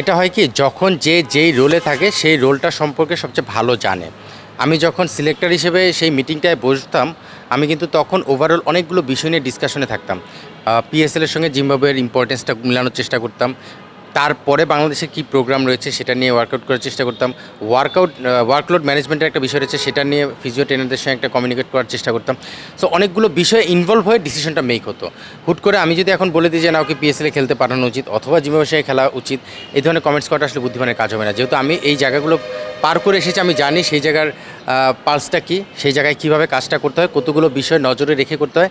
এটা হয় কি, যখন যে যেই রোলে থাকে, সেই রোলটা সম্পর্কে সবচেয়ে ভালো জানে। আমি যখন সিলেক্টর হিসেবে সেই মিটিংটায় বসতাম, আমি কিন্তু তখন ওভারঅল অনেকগুলো বিষয় নিয়ে ডিসকাশনে থাকতাম। পিএসএলের সঙ্গে জিম্বাবুয়ের ইম্পর্টেন্সটা মিলানোর চেষ্টা করতাম। তারপরে বাংলাদেশে কি প্রোগ্রাম রয়েছে সেটা নিয়ে ওয়ার্কআউট করার চেষ্টা করতাম। ওয়ার্কআউট ওয়ার্কলোড ম্যানেজমেন্টের একটা বিষয় রয়েছে, সেটা নিয়ে ফিজিও ট্রেনারদের সঙ্গে একটা কমিউনিকেট করার চেষ্টা করতাম। সো অনেকগুলো বিষয়ে ইনভলভ হয়ে ডিসিশনটা মেক হতো। হুট করে আমি যদি এখন বলে দিই যে, না, ওকে পিএসএলে খেলতে পাঠানো উচিত অথবা জিমে বসে খেলা উচিত, এই ধরনের কমেন্টস করাটা আসলে বুদ্ধিমানের কাজ হবে না। যেহেতু আমি এই জায়গাগুলো পার করে এসেছি, আমি জানি সেই জায়গার পালসটা কী, সেই জায়গায় কীভাবে কাজটা করতে হয়, কতগুলো বিষয় নজরে রেখে করতে হয়।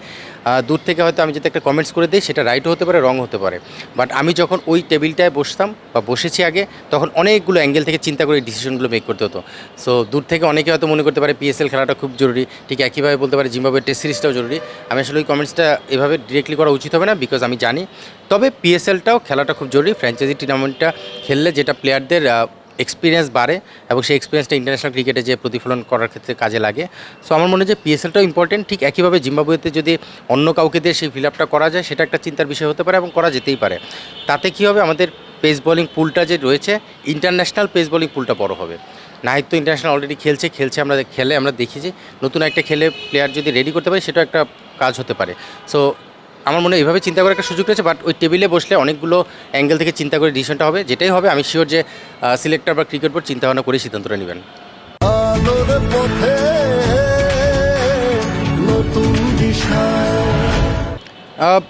দূর থেকে হয়তো আমি যদি একটা কমেন্টস করে দিই, সেটা রাইটও হতে পারে রং হতে পারে। বাট আমি যখন ওই টেবিলটায় বসতাম বা বসেছি আগে, তখন অনেকগুলো অ্যাঙ্গেল থেকে চিন্তা করে ডিসিশনগুলো মেক করতে হতো। সো দূর থেকে অনেকে হয়তো মনে করতে পারে পিএসএল খেলাটা খুব জরুরি, ঠিক একইভাবে বলতে পারে জিম্বাবুয়ের টেস্ট সিরিজটাও জরুরি। আমি আসলে ওই কমেন্টসটা এভাবে ডিরেক্টলি করা উচিত হবে না বিকজ আমি জানি। তবে পিএসএলটাও খেলাটা খুব জরুরি ফ্র্যাঞ্চাইজি টুর্নামেন্টটা খেললে যেটা প্লেয়ারদের এক্সপিরিয়েন্স বাড়ে এবং সেই এক্সপিরিয়েন্সটা ইন্টারন্যাশনাল ক্রিকেটে যে প্রতিফলন করার ক্ষেত্রে কাজে লাগে। সো আমার মনে হয় যে পিএসএলটাও ইম্পর্টেন্ট ঠিক একইভাবে জিম্বাবুয়েতে যদি অন্য কাউকে দিয়ে সেই ফিল আপটা করা যায়, সেটা একটা চিন্তার বিষয় হতে পারে এবং করা যেতেই পারে। তাতে কী হবে? আমাদের পেস বোলিং পুলটা যে রয়েছে ইন্টারন্যাশনাল পেস বলিং পুলটা বড় হবে। নাহিদ তো ইন্টারন্যাশনাল অলরেডি খেলছে খেলছে আমরা খেলে আমরা দেখি যে নতুন একটা খেলে প্লেয়ার যদি রেডি করতে পারে, সেটাও একটা কাজ হতে পারে। সো আমার মনে হয় এইভাবে চিন্তা করার একটা সুযোগ রয়েছে বাট ওই টেবিলে বসলে অনেকগুলো অ্যাঙ্গেল থেকে চিন্তা করে ডিসিশনটা হবে যেটাই হবে আমি শিওর যে সিলেক্টর বা ক্রিকেট বোর্ড চিন্তা ভাবনা করে সিদ্ধান্তটা নেবেন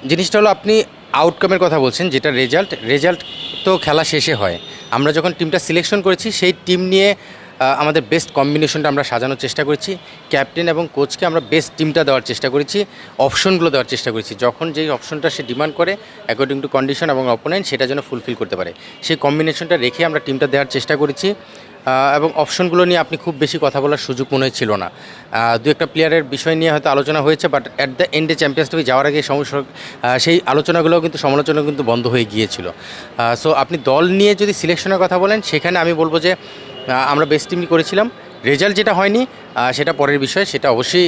জিনিসটা হলো আপনি আউটকামের কথা বলছেন যেটা রেজাল্ট রেজাল্ট তো খেলা শেষে হয়। আমরা যখন টিমটা সিলেকশন করেছি সেই টিম নিয়ে আমাদের বেস্ট কম্বিনেশনটা আমরা সাজানোর চেষ্টা করেছি। ক্যাপ্টেন এবং কোচকে আমরা বেস্ট টিমটা দেওয়ার চেষ্টা করেছি অপশনগুলো দেওয়ার চেষ্টা করেছি। যখন যেই অপশনটা সে ডিমান্ড করে অ্যাকর্ডিং টু কন্ডিশন এবং অপোনেন্ট সেটা যেন ফুলফিল করতে পারে। সেই কম্বিনেশনটা রেখে আমরা টিমটা দেওয়ার চেষ্টা করেছি এবং অপশনগুলো নিয়ে আপনি খুব বেশি কথা বলার সুযোগ মনে ছিল না। দু একটা প্লেয়ারের বিষয় নিয়ে হয়তো আলোচনা হয়েছে বাট অ্যাট দ্য এন্ডে চ্যাম্পিয়ন্স ট্রফি যাওয়ার আগে সমস্যা সেই আলোচনাগুলো কিন্তু, সমালোচনা কিন্তু বন্ধ হয়ে গিয়েছিল। সো আপনি দল নিয়ে যদি সিলেকশনের কথা বলেন, সেখানে আমি বলব যে আমরা বেস্ট টিমই করেছিলাম। রেজাল্ট যেটা হয়নি সেটা পরের বিষয়, সেটা অবশ্যই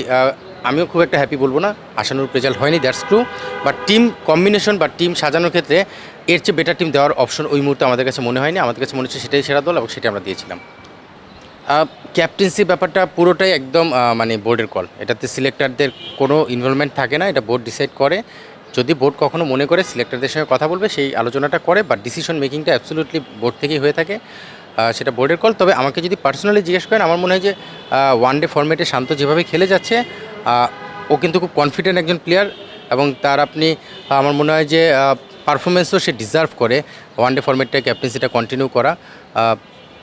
আমিও খুব একটা হ্যাপি বলব না, আশানুরূপ রেজাল্ট হয়নি that's true but team combination বা টিম সাজানোর ক্ষেত্রে এর চেয়ে বেটার টিম দেওয়ার অপশন ওই মুহূর্তে আমাদের কাছে মনে হয়নি, আমাদের কাছে মনে হচ্ছে সেটাই সেরা দল এবং সেটা আমরা দিয়েছিলাম। ক্যাপ্টেন্সি ব্যাপারটা পুরোটাই একদম মানে বোর্ডের কল এটাতে সিলেক্টারদের কোনো ইনভলভমেন্ট থাকে না, এটা বোর্ড ডিসাইড করে, যদি বোর্ড কখনো মনে করে সিলেক্টারদের সঙ্গে কথা বলবে, সেই আলোচনাটা করে বাট ডিসিশন মেকিংটা অ্যাবসলিউটলি বোর্ড থেকেই হয়ে থাকে। সেটা বোর্ডের কল তবে আমাকে যদি পার্সোনালি জিজ্ঞেস করেন, আমার মনে হয় যে ওয়ান ডে ফর্মেটে শান্ত যেভাবে খেলে যাচ্ছে ও কিন্তু খুব কনফিডেন্ট একজন প্লেয়ার এবং তার আপনি আমার মনে হয় যে পারফরমেন্সও সে ডিজার্ভ করে। ওয়ান ডে ফর্মেটটা ক্যাপ্টেন্সিটা কন্টিনিউ করা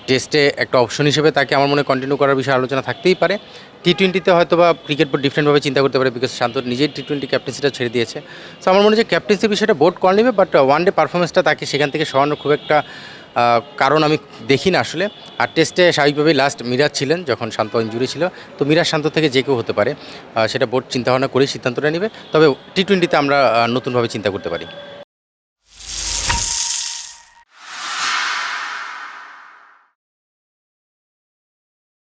টেস্টে একটা অপশন হিসেবে তাকে আমার মনে কন্টিনিউ করার বিষয়ে আলোচনা থাকতেই পারে। টি টোয়েন্টিতে হয়তো বা ক্রিকেট বোর্ড ডিফারেন্টভাবে চিন্তা করতে পারে বিকজ শান্ত নিজেই টি টোয়েন্টি ক্যাপ্টেন্সিটা ছেড়ে দিয়েছে। সো আমার মনে হয় যে ক্যাপ্টেন্সির বিষয়টা বোর্ড কল নেবে বাট ওয়ান ডে পারফরমেন্সটা তাকে সেখান থেকে সরানোর খুব একটা কারণ আমি দেখি না আসলে। আর টেস্টে স্বাভাবিকভাবেই লাস্ট মিরাজ ছিলেন, যখন শান্ত ইঞ্জুরি ছিল। তো মিরাজ শান্ত থেকে যে কেউ হতে পারে সেটা বোর্ড চিন্তাভাবনা করেই সিদ্ধান্তটা নেবে। তবে টি টোয়েন্টিতে আমরা নতুনভাবে চিন্তা করতে পারি।